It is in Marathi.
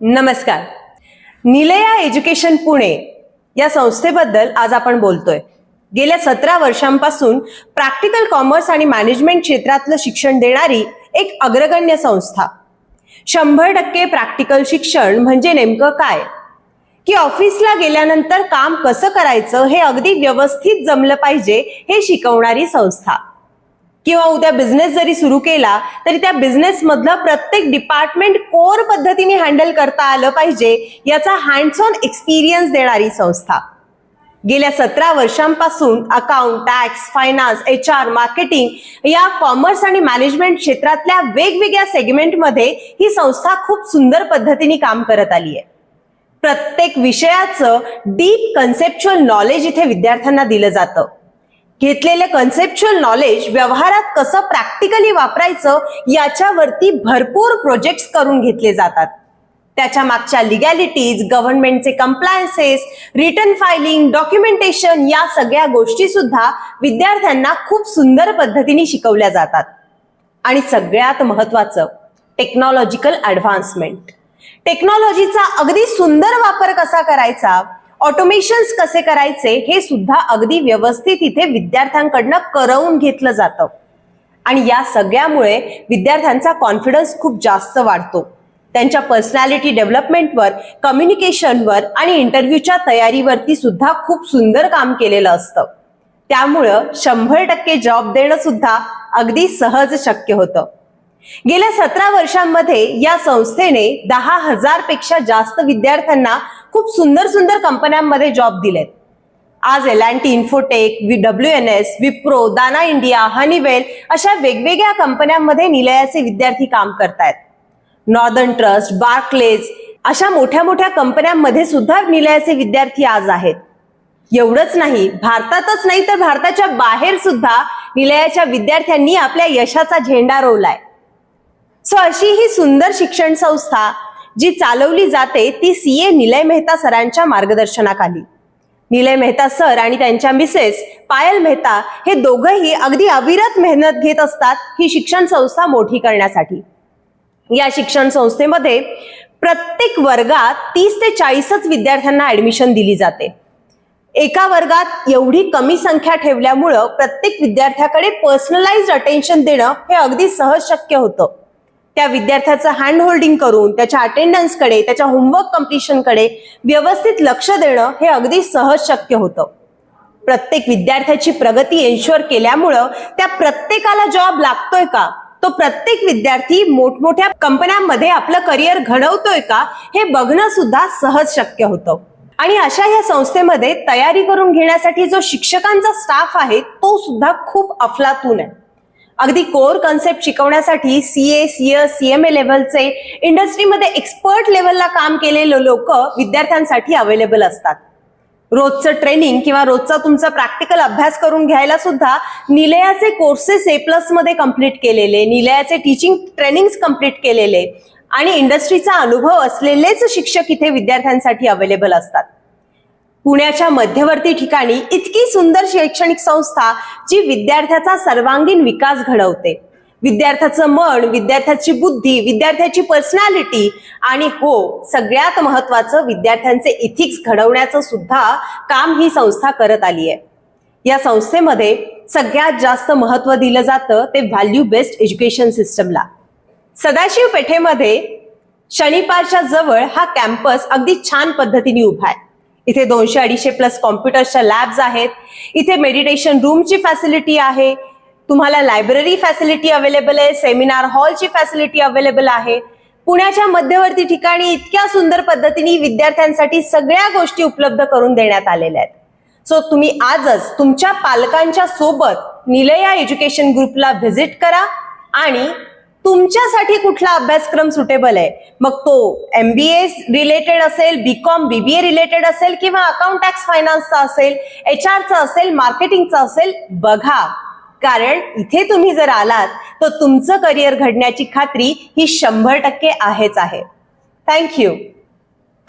नमस्कार. निलया एज्युकेशन पुणे या संस्थेबद्दल आज आपण बोलतोय. गेल्या सतरा वर्षांपासून प्रॅक्टिकल कॉमर्स आणि मॅनेजमेंट क्षेत्रातलं शिक्षण देणारी एक अग्रगण्य संस्था. शंभर टक्के प्रॅक्टिकल शिक्षण म्हणजे नेमकं काय? की ऑफिसला गेल्यानंतर काम कसं करायचं हे अगदी व्यवस्थित जमलं पाहिजे हे शिकवणारी संस्था. किंवा उद्या बिझनेस जरी सुरू केला तरी त्या बिझनेस मधलं प्रत्येक डिपार्टमेंट कोर पद्धतीने हँडल करता आलं पाहिजे याचा हँड्स ऑन एक्सपिरियन्स देणारी संस्था. गेल्या सतरा वर्षांपासून account tax finance H R marketing या कॉमर्स आणि मॅनेजमेंट क्षेत्रातल्या वेगवेगळ्या सेगमेंटमध्ये ही संस्था खूप सुंदर पद्धतीने काम करत आली आहे. प्रत्येक विषयाचं डीप कन्सेप्च्युअल नॉलेज इथे विद्यार्थ्यांना दिलं जातं. घेतलेलं कन्सेप्च्युअल नॉलेज व्यवहारात कसं प्रॅक्टिकली वापरायचं याच्यावरती भरपूर प्रोजेक्ट्स करून घेतले जातात. त्याच्या मागच्या लिगॅलिटीज गव्हर्नमेंटचे कम्प्लायन्सेस रिटर्न फायलिंग डॉक्युमेंटेशन या सगळ्या गोष्टी सुद्धा विद्यार्थ्यांना खूप सुंदर पद्धतीने शिकवल्या जातात. आणि सगळ्यात महत्वाचं टेक्नॉलॉजिकल ॲडव्हान्समेंट टेक्नॉलॉजीचा अगदी सुंदर वापर कसा करायचा? ऑटोमेशन्स कसे करायचे हे सुद्धा अगदी व्यवस्थित इथे विद्यार्थ्यांकडनं करवून घेतलं जातं. आणि या सगळ्यामुळे विद्यार्थ्यांचा कॉन्फिडन्स खूप जास्त वाढतो. त्यांच्या पर्सनॅलिटी डेव्हलपमेंटवर कम्युनिकेशनवर आणि इंटरव्ह्यूच्या तयारीवरती सुद्धा खूप सुंदर काम केलेलं असतं. त्यामुळं शंभर टक्के जॉब देणं सुद्धा अगदी सहज शक्य होतं. गेल्या सतरा वर्षांमध्ये या संस्थेने दहा हजारपेक्षा जास्त विद्यार्थ्यांना खूप सुंदर सुंदर कंपन्यांमध्ये जॉब दिलेत. आज एल अँड टी इन्फोटेक वि W N S Wipro Dana India Honeywell अशा वेगवेगळ्या कंपन्यांमध्ये निलयाचे विद्यार्थी काम करतायत. नॉर्दर्न ट्रस्ट बार्कलेज अशा मोठ्या मोठ्या कंपन्यांमध्ये सुद्धा निलयाचे विद्यार्थी आज आहेत. एवढंच नाही भारतातच नाही तर भारताच्या बाहेर सुद्धा निलयाच्या विद्यार्थ्यांनी आपल्या यशाचा झेंडा रोवलाय. सो अशी ही सुंदर शिक्षण संस्था जी चालवली जाते ती सी ए निलय मेहता सरांच्या मार्गदर्शनाखाली. निलय मेहता सर आणि त्यांच्या मिसेस पायल मेहता हे दोघंही अगदी अविरत मेहनत घेत असतात ही शिक्षण संस्था मोठी करण्यासाठी. या शिक्षण संस्थेमध्ये प्रत्येक वर्गात तीस ते चाळीसच विद्यार्थ्यांना ऍडमिशन दिली जाते. एका वर्गात एवढी कमी संख्या ठेवल्यामुळं प्रत्येक विद्यार्थ्याकडे पर्सनलाइज अटेन्शन देणं हे अगदी सहज शक्य होतं. त्या विद्यार्थ्याचं हँड होल्डिंग करून त्याच्या अटेंडन्सकडे त्याच्या होमवर्क कम्प्लिशनकडे व्यवस्थित लक्ष देणं हे अगदी सहज शक्य होतं. प्रत्येक विद्यार्थ्याची प्रगती एन्श्युअर केल्यामुळं त्या प्रत्येकाला जॉब लागतोय का? तो प्रत्येक विद्यार्थी मोठमोठ्या कंपन्यांमध्ये आपलं करिअर घडवतोय का? हे बघणं सुद्धा सहज शक्य होतं. आणि अशा या संस्थेमध्ये तयारी करून घेण्यासाठी जो शिक्षकांचा स्टाफ आहे तो सुद्धा खूप अफलातून आहे. अगदी कोर कन्सेप्ट शिकवण्यासाठी C A C S C M A लेव्हलचे इंडस्ट्रीमध्ये एक्सपर्ट लेवलला काम केलेले लोक विद्यार्थ्यांसाठी अवेलेबल असतात. रोजचं ट्रेनिंग किंवा रोजचा तुमचा प्रॅक्टिकल अभ्यास करून घ्यायला सुद्धा निलयाचे कोर्सेस ए प्लसमध्ये कंप्लीट केलेले निलयाचे टीचिंग ट्रेनिंग कंप्लीट केलेले आणि इंडस्ट्रीचा अनुभव असलेलेच शिक्षक इथे विद्यार्थ्यांसाठी अवेलेबल असतात. पुण्याच्या मध्यवर्ती ठिकाणी इतकी सुंदर शैक्षणिक संस्था जी विद्यार्थ्याचा सर्वांगीण विकास घडवते. विद्यार्थ्याचं मन विद्यार्थ्याची बुद्धी विद्यार्थ्याची पर्सनॅलिटी आणि हो सगळ्यात महत्वाचं विद्यार्थ्यांचे इथिक्स घडवण्याचं सुद्धा काम ही संस्था करत आली आहे या संस्थेमध्ये सगळ्यात जास्त महत्त्व दिलं जातं ते व्हॅल्यू बेस्ड एज्युकेशन सिस्टमला सदाशिव पेठेमध्ये शनिपारच्या जवळ हा कॅम्पस अगदी छान पद्धतीने उभा आहे. इथे दोनशे अडीचशे प्लस कॉम्प्युटर्सच्या लॅब्स आहेत. इथे मेडिटेशन रूमची फॅसिलिटी आहे. तुम्हाला लायब्ररी फॅसिलिटी अवेलेबल आहे. सेमिनार हॉलची फॅसिलिटी अवेलेबल आहे. पुण्याच्या मध्यवर्ती ठिकाणी इतक्या सुंदर पद्धतीने विद्यार्थ्यांसाठी सगळ्या गोष्टी उपलब्ध करून देण्यात आलेल्या आहेत. सो तुम्ही आजच तुमच्या पालकांच्या सोबत निलया एज्युकेशन ग्रुपला व्हिजिट करा आणि तुमच्यासाठी कुठला अभ्यासक्रम सुटेबल आहे? मग तो एम बी रिलेटेड असेल बी कॉम बी बी ए रिलेटेड असेल किंवा अकाउंट टॅक्स फायनान्सचा असेल एच आरचा असेल मार्केटिंगचा असेल बघा. कारण इथे तुम्ही जर आलात तर तुमचं करिअर घडण्याची खात्री ही शंभर टक्के आहेच आहे. थँक्यू